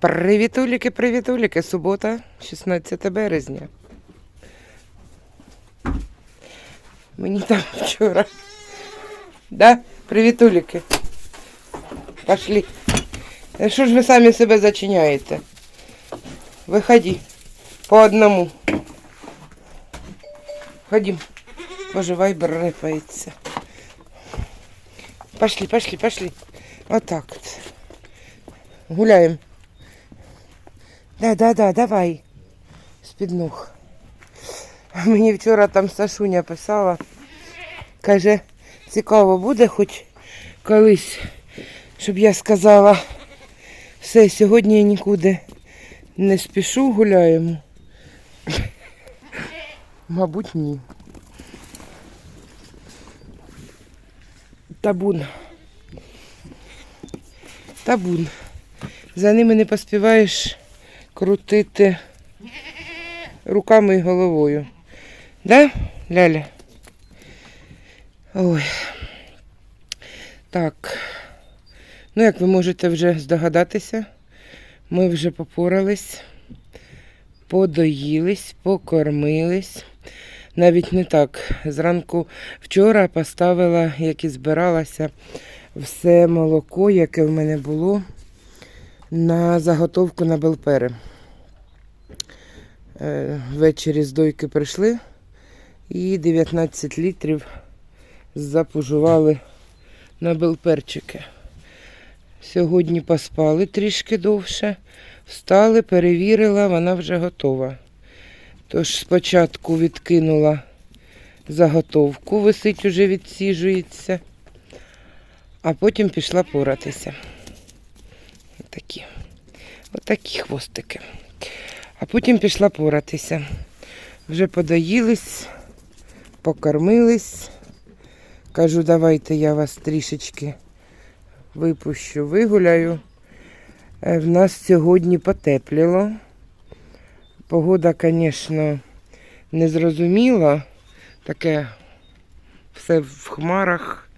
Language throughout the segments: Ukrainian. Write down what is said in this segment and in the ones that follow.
Привітуліки, привітуліки, субота, 16 березня. Мені там вчора. Да? Привітуліки. Пошли. Е, Що ж ви самі себе зачиняєте? Виходи. По одному. Ходім. Боже, вайбер рипається. Пошли, пошли, пошли. Отак от. Гуляємо. Да, да, да, давай. З-під. Мені вчора там Сашуня писала. Каже, цікаво буде хоч колись, щоб я сказала, все, сьогодні я нікуди не спішу, гуляємо. Мабуть, ні. Табун. Табун. За ними не поспіваєш крутити руками і головою. Да, Ляля? Ой. Так. Ну, як ви можете вже здогадатися, ми вже попорались, подоїлись, покормились. Навіть не так. Зранку вчора поставила, як і збиралася, все молоко, яке в мене було, на заготовку на белпери. Е, Ввечері з дойки прийшли і 19 літрів запужували на белперчики. Сьогодні поспали трішки довше, встали, перевірила, вона вже готова. Тож спочатку відкинула заготовку, висить уже відсіжується, а потім пішла поратися. Отакі. Отакі хвостики. А потім пішла поратися. Вже подоїлись, покормились. Кажу, давайте я вас трішечки випущу, вигуляю. Е, В нас сьогодні потепліло. Погода, звісно, незрозуміла. Таке все в хмарах,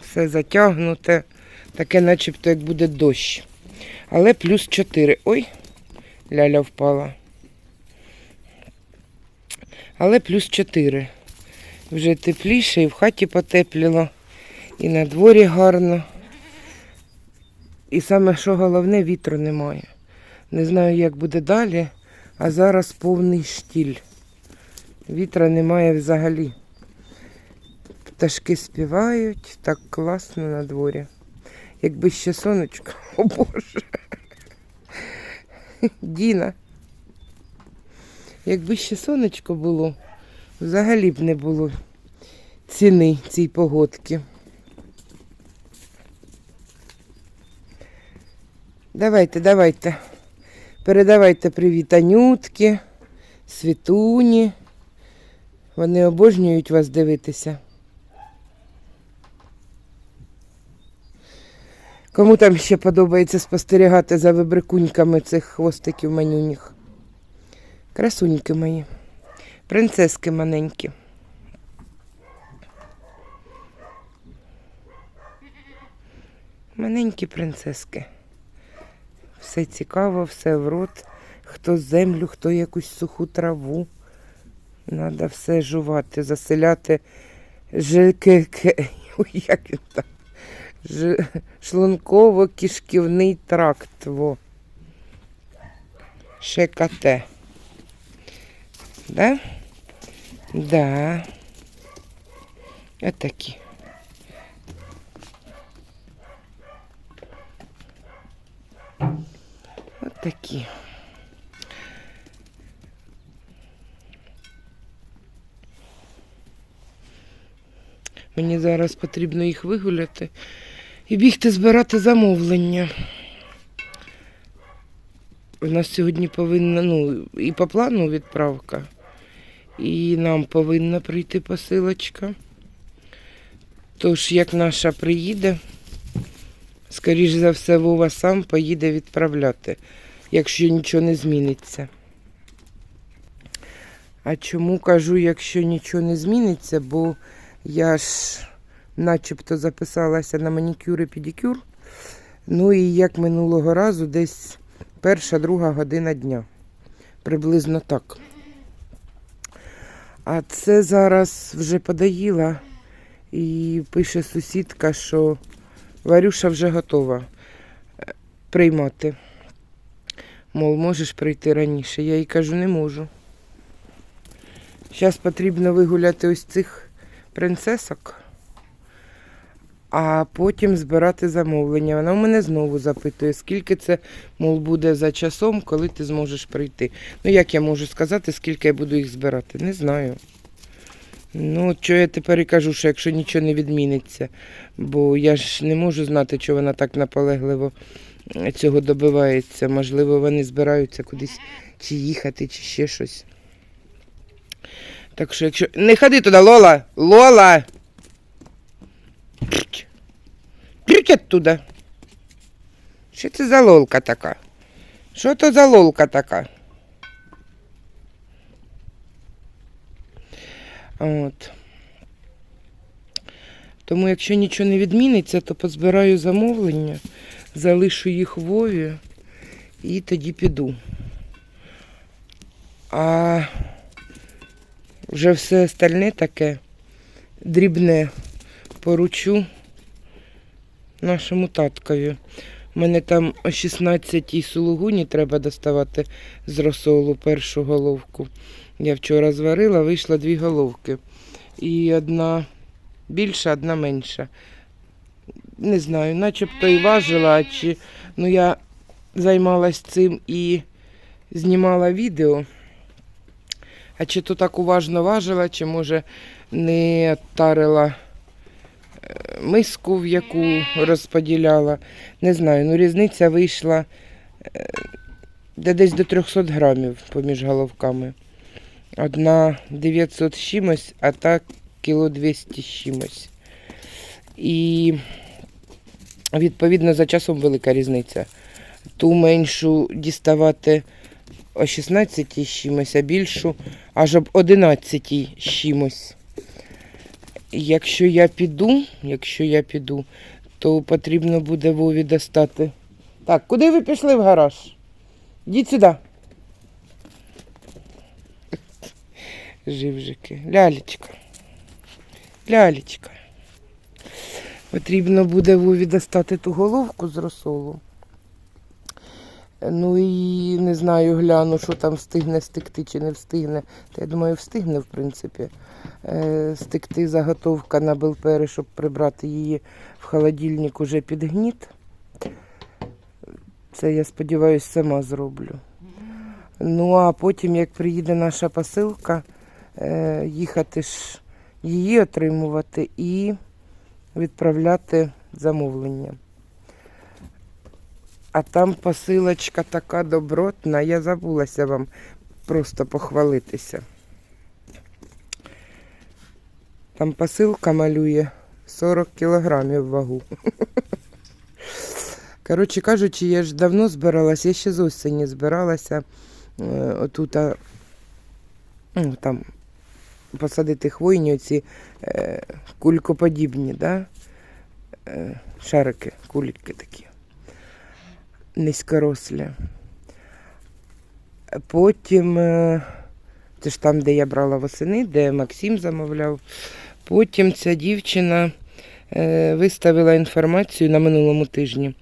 все затягнуте, таке начебто як буде дощ. Але плюс 4. Ой, ляля впала. Але плюс 4. Вже тепліше і в хаті потепліло, і на дворі гарно. І саме що головне, вітру немає. Не знаю, як буде далі, а зараз повний штіль. Вітра немає взагалі. Пташки співають, так класно на дворі. Якби ще сонечко, о Боже. Діна. Якби ще сонечко було, взагалі б не було ціни цій погодки. Давайте, давайте. Передавайте привіт Анютки, Світуні. Вони обожнюють вас дивитися. Кому там ще подобається спостерігати за вибрикуньками цих хвостиків манюніх? Красуньки мої, принцески маленькі. Маленькі принцески. Все цікаво, все в рот. Хто землю, хто якусь суху траву. Треба все жувати, заселяти ЖКК. Ж... Шлунково-кишківний тракт. Во. ШКТ. Да? Да. Отакі. Отакі. Мені зараз потрібно їх вигуляти і бігти збирати замовлення. У нас сьогодні повинна, ну, і по плану відправка, і нам повинна прийти посилочка. Тож, як наша приїде, скоріш за все, Вова сам поїде відправляти. якщо нічого не зміниться. А чому кажу, якщо нічого не зміниться, бо я ж начебто записалася на манікюр і педикюр. Ну і як минулого разу, десь перша, друга година дня. Приблизно так. А це зараз вже подоїла і пише сусідка, що Варюша вже готова е, приймати. Мол, можеш прийти раніше. Я їй кажу, не можу. Зараз потрібно вигуляти ось цих принцесок, а потім збирати замовлення. Вона у мене знову запитує, скільки це, мов, буде за часом, коли ти зможеш прийти. Ну, як я можу сказати, скільки я буду їх збирати? Не знаю. Ну, що я тепер і кажу, що якщо нічого не відміниться, бо я ж не можу знати, що вона так наполегливо е, цього добивається. Можливо, вони збираються кудись чи їхати, чи ще щось. Так що, якщо. Не ходи туди, Лола! Лола! Пруть оттуда! Що це за лолка така? Що то за лолка така? От. Тому, якщо нічого не відміниться, то позбираю замовлення, залишу їх Вові і тоді піду. А вже все остальне таке дрібне поручу нашому таткові. У мене там о 16-й сулугуні треба доставати з розсолу першу головку. Я вчора зварила, вийшло дві головки. І одна більша, одна менша. Не знаю, начебто і важила, чи ну я займалась цим і знімала відео. А чи то так уважно важила, чи може не тарила е, миску, в яку розподіляла. Не знаю, ну різниця вийшла е, де десь до 300 грамів поміж головками. Одна 900 з чимось, а та кіло 200 з чимось. І відповідно за часом велика різниця. Ту меншу діставати о 16 з чимось, а більшу аж об 11 з чимось. Якщо я піду, якщо я піду, то потрібно буде Вові достати. Так, куди ви пішли в гараж? Йдіть сюди. Живжики. Лялечка. Лялечка. Потрібно буде Вові достати ту головку з розсолу. Ну і не знаю, гляну, що там встигне стекти чи не встигне. Та я думаю, встигне, в принципі. Е, стекти заготовка на белпери, щоб прибрати її в холодильник уже під гніт. Це я сподіваюся сама зроблю. Ну а потім, як приїде наша посилка, їхати ж її отримувати і відправляти замовлення. А там посилочка така добротна, я забулася вам просто похвалитися. Там посилка малює 40 кілограмів вагу. Коротше кажучи, я ж давно збиралася, я ще з осені збиралася е, отут ну, там посадити хвойні оці е, кулькоподібні, да? е, шарики, кульки такі низькорослі. Потім, е, це ж там, де я брала восени, де Максим замовляв. Потім ця дівчина е, виставила інформацію на минулому тижні,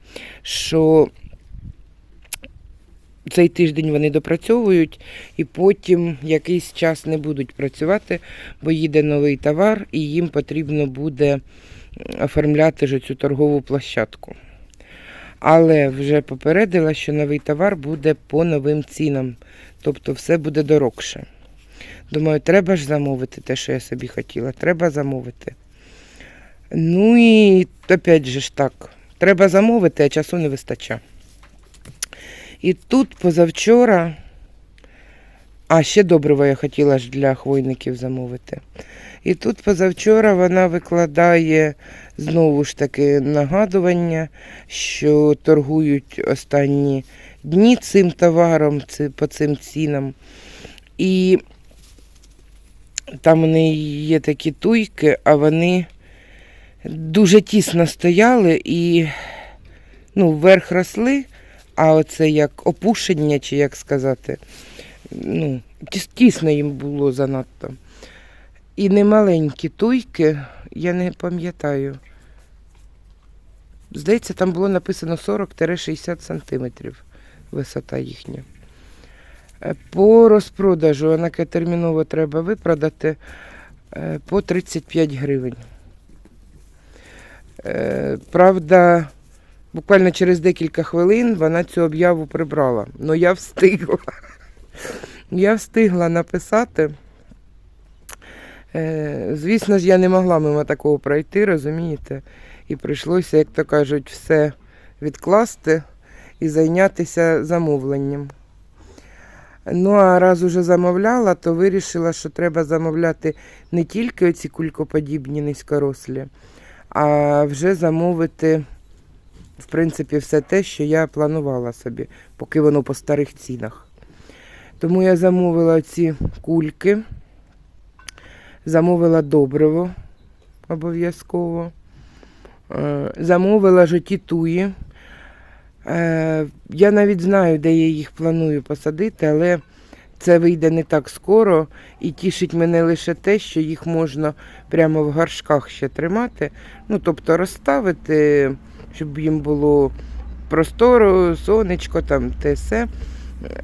що цей тиждень вони допрацьовують і потім якийсь час не будуть працювати, бо їде новий товар і їм потрібно буде оформляти ж цю торгову площадку. Але вже попередила, що новий товар буде по новим цінам. Тобто все буде дорогше. Думаю, треба ж замовити те, що я собі хотіла. Треба замовити. Ну і опять же ж так. Треба замовити, а часу не вистачає. І тут позавчора. А, ще добриво я хотіла ж для хвойників замовити. І тут позавчора вона викладає знову ж таки нагадування, що торгують останні дні цим товаром, по цим цінам. І там вони є такі туйки, а вони дуже тісно стояли і ну, вверх росли, а оце як опушення, чи як сказати, ну, тісно їм було занадто. І немаленькі туйки, я не пам'ятаю. Здається, там було написано 40-60 сантиметрів висота їхня. Е, По розпродажу, вона терміново треба випродати е, по 35 гривень. Е, Правда, буквально через декілька хвилин вона цю об'яву прибрала. Ну я встигла. Я встигла написати. Е, Звісно ж, я не могла мимо такого пройти, розумієте? І прийшлося, як то кажуть, все відкласти і зайнятися замовленням. Ну, а раз уже замовляла, то вирішила, що треба замовляти не тільки оці кулькоподібні низькорослі, а вже замовити, в принципі, все те, що я планувала собі, поки воно по старих цінах. Тому я замовила ці кульки, замовила добриво обов'язково. Е, Замовила жовті туї. Е, Я навіть знаю, де я їх планую посадити, але це вийде не так скоро і тішить мене лише те, що їх можна прямо в горшках ще тримати. Ну, тобто розставити, щоб їм було просторо, сонечко, там те все,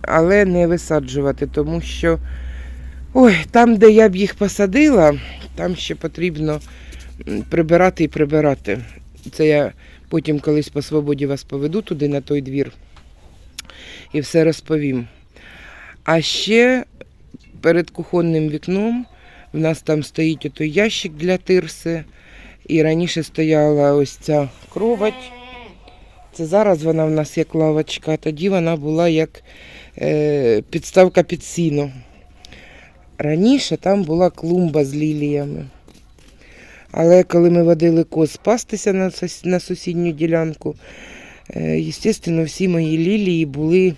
але не висаджувати, тому що ой, там, де я б їх посадила, там ще потрібно прибирати і прибирати. Це я потім колись по свободі вас поведу туди на той двір і все розповім. А ще перед кухонним вікном в нас там стоїть отой ящик для тирси. І раніше стояла ось ця кровать. Це зараз вона в нас як лавочка, тоді вона була як е, підставка під сіно. Раніше там була клумба з ліліями. Але коли ми водили коз пастися на, на сусідню ділянку, е, звісно, всі мої лілії були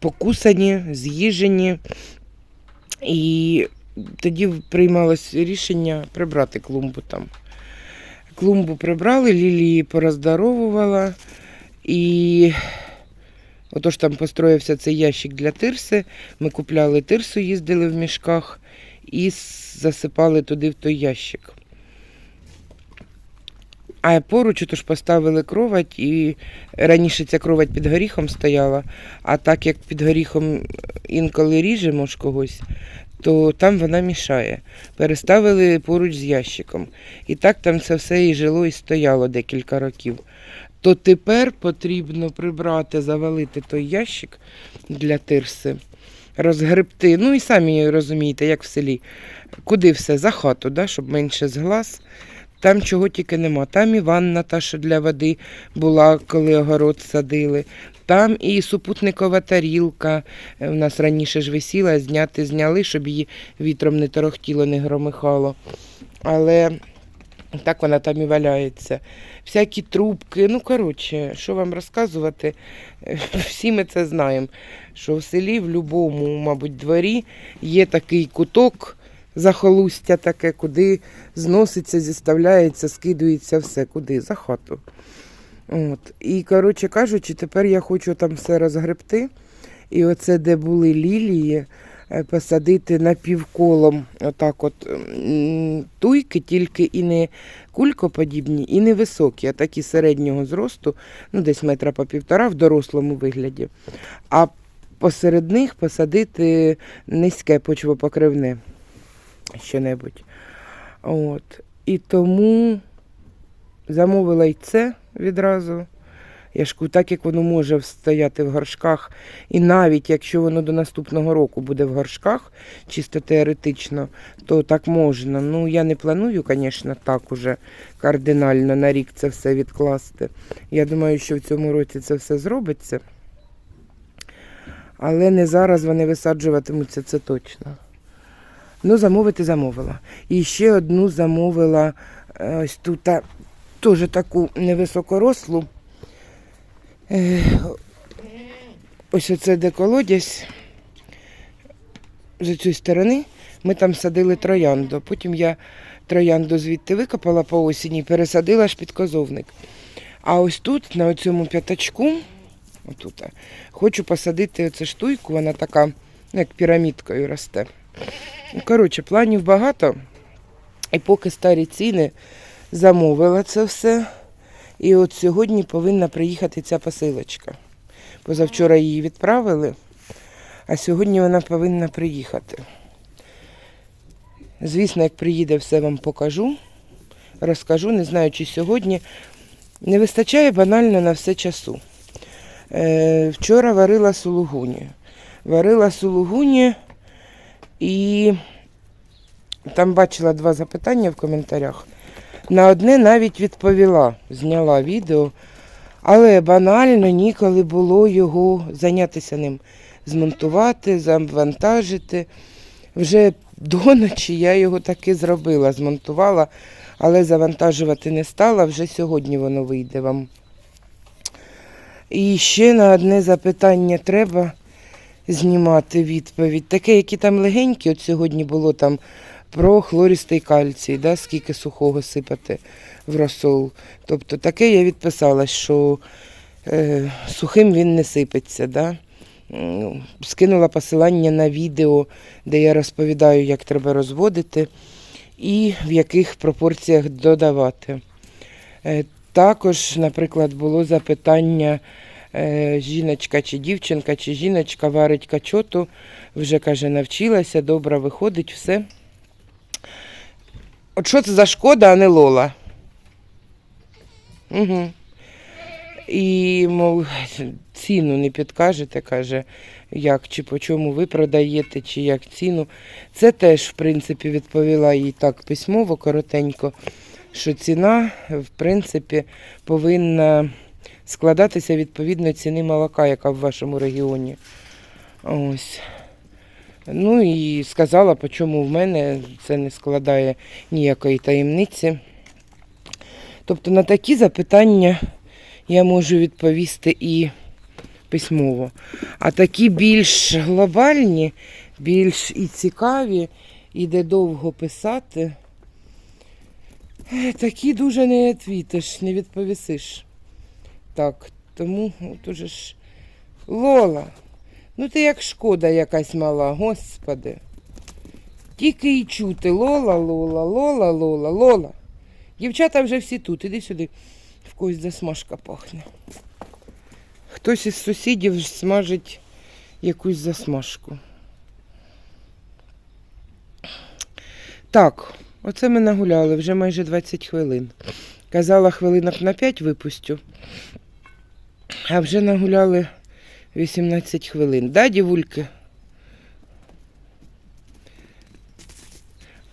покусані, з'їжені. І тоді приймалось рішення прибрати клумбу там. Клумбу прибрали, лілії пороздоровувала. І отож там построївся цей ящик для тирси. Ми купляли тирсу, їздили в мішках і засипали туди в той ящик. А поруч тож поставили кровать, і раніше ця кровать під горіхом стояла, а так як під горіхом інколи ріжемо ж когось, то там вона мішає. Переставили поруч з ящиком. І так там це все і жило, і стояло декілька років. То тепер потрібно прибрати, завалити той ящик для тирси, розгребти. Ну і самі розумієте, як в селі. Куди все? За хату, да? щоб менше з глаз. Там чого тільки нема. Там і ванна та, що для води була, коли огород садили. Там і супутникова тарілка. Е, У нас раніше ж висіла, зняти зняли, щоб її вітром не торохтіло, не громихало. Але так вона там і валяється. Всякі трубки. Ну, коротше, що вам розказувати, Е, всі ми це знаємо. Що в селі, в будь-якому, мабуть, дворі є такий куток, захолустя таке, куди зноситься, зіставляється, скидується все, куди? За хату. От. І, коротше кажучи, тепер я хочу там все розгребти. І оце, де були лілії, е, посадити напівколом отак от туйки, тільки і не кулькоподібні, і не високі, а такі середнього зросту, ну десь метра по півтора в дорослому вигляді. А посеред них посадити низьке почвопокривне що-небудь. От. І тому замовила й це відразу. Я ж кажу, так як воно може стояти в горшках, і навіть якщо воно до наступного року буде в горшках, чисто теоретично, то так можна. Ну, я не планую, звісно, так уже кардинально на рік це все відкласти. Я думаю, що в цьому році це все зробиться. Але не зараз вони висаджуватимуться, це точно. Ну, замовити замовила. І ще одну замовила е, ось тут а, теж таку невисокорослу. Е, ось оце де колодязь з цієї сторони. Ми там садили троянду. Потім я троянду звідти викопала по осені і пересадила аж під козовник. А ось тут, на цьому п'ятачку, отут, хочу посадити оцю штуйку, вона така, ну, як пірамідкою росте. Ну, коротше, планів багато. І поки старі ціни замовила це все. І от сьогодні повинна приїхати ця посилочка. Позавчора її відправили, а сьогодні вона повинна приїхати. Звісно, як приїде, все вам покажу, розкажу. Не знаю, чи сьогодні. Не вистачає банально на все часу. Е, вчора варила сулугуні. Варила сулугуні і там бачила два запитання в коментарях. На одне навіть відповіла, зняла відео, але банально ніколи було його зайнятися ним, змонтувати, завантажити. Вже до ночі я його таки зробила, змонтувала, але завантажувати не стала, вже сьогодні воно вийде вам. І ще на одне запитання треба знімати відповідь. Таке, які там легенькі, от сьогодні було там про хлористий кальцій, да, скільки сухого сипати в розсол. Тобто таке я відписала, що е, сухим він не сипеться. Да? Скинула посилання на відео, де я розповідаю, як треба розводити і в яких пропорціях додавати. Е, Також, наприклад, було запитання, жіночка чи дівчинка, чи жіночка варить качоту, вже каже, навчилася, добре виходить, все. От що це за шкода, а не Лола? Угу. І, мов, ціну не підкажете, каже, як чи по чому ви продаєте, чи як ціну. Це теж, в принципі, відповіла їй так письмово, коротенько, що ціна, в принципі, повинна складатися відповідно ціни молока, яка в вашому регіоні. Ось. Ну і сказала, по чому в мене це не складає ніякої таємниці. Тобто на такі запитання я можу відповісти і письмово. А такі більш глобальні, більш і цікаві, і де довго писати, е, такі дуже не відвітиш, не відповісиш. Так, тому от уже ж Лола. Ну ти як шкода якась мала, господи. Тільки й чути Лола, Лола, Лола, Лола, Лола. Дівчата вже всі тут, іди сюди. В когось засмажка пахне. Хтось із сусідів смажить якусь засмажку. Так, оце ми нагуляли вже майже 20 хвилин. Казала, хвилинок на 5 випустю. А вже нагуляли 18 хвилин. Да, дівульки?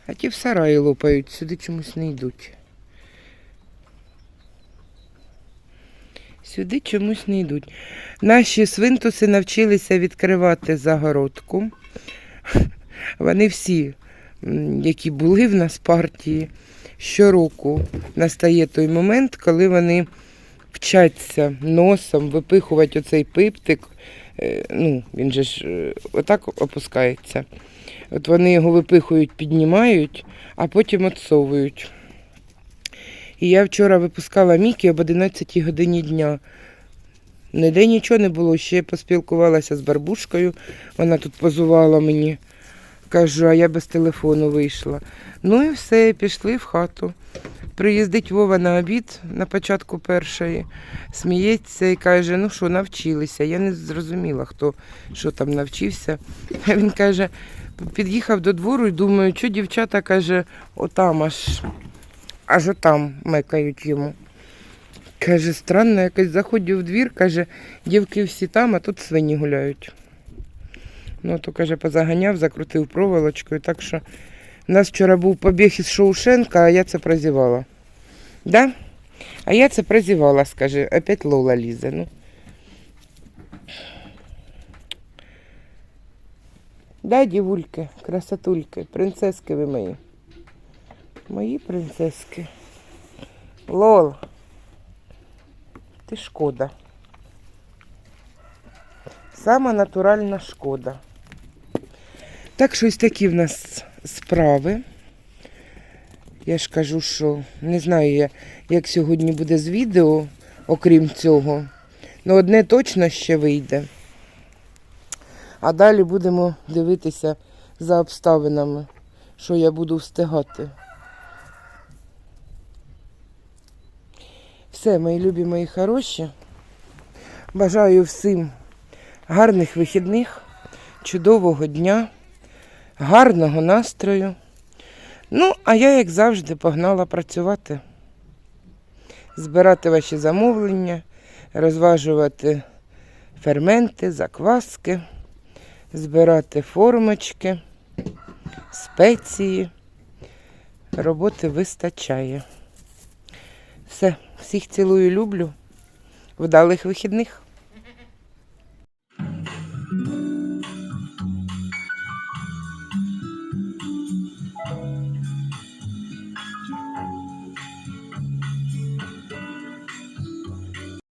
А ті в сараї лопають, сюди чомусь не йдуть. Сюди чомусь не йдуть. Наші свинтуси навчилися відкривати загородку. Вони всі, які були в нас партії, щороку настає той момент, коли вони вчаться носом випихувати оцей пиптик. Е, Ну, він же ж е, отак опускається. От вони його випихують, піднімають, а потім отсовують. І я вчора випускала Мікі об 11 годині дня. Ніде нічого не було, ще поспілкувалася з барбушкою, вона тут позувала мені. Кажу, а я без телефону вийшла. Ну і все, пішли в хату. Приїздить Вова на обід на початку першої, сміється і каже, ну що, навчилися. Я не зрозуміла, хто що там навчився. А він каже, під'їхав до двору і думаю, що дівчата каже, отам аж, аж отам мекають йому. Каже, странно, якось заходжу в двір, каже, дівки всі там, а тут свині гуляють. Ну, то каже, позаганяв, закрутив проволочкою, так що у нас вчора був побіг із Шоушенка, а я це прозівала. Да? А я це прозівала, скаже, опять Лола лізе. Ну. Да, дівульки, красотульки, принцески ви мої. Мої принцески. Лол. Ти шкода. Сама натуральна шкода. Так що ось такі в нас справи. Я ж кажу, що не знаю як сьогодні буде з відео, окрім цього. Ну, одне точно ще вийде. А далі будемо дивитися за обставинами, що я буду встигати. Все, мої любі, мої хороші. Бажаю всім гарних вихідних, чудового дня, гарного настрою. Ну, а я, як завжди, погнала працювати, збирати ваші замовлення, розважувати ферменти, закваски, збирати формочки, спеції. Роботи вистачає. Все, всіх цілую, люблю. Вдалих вихідних.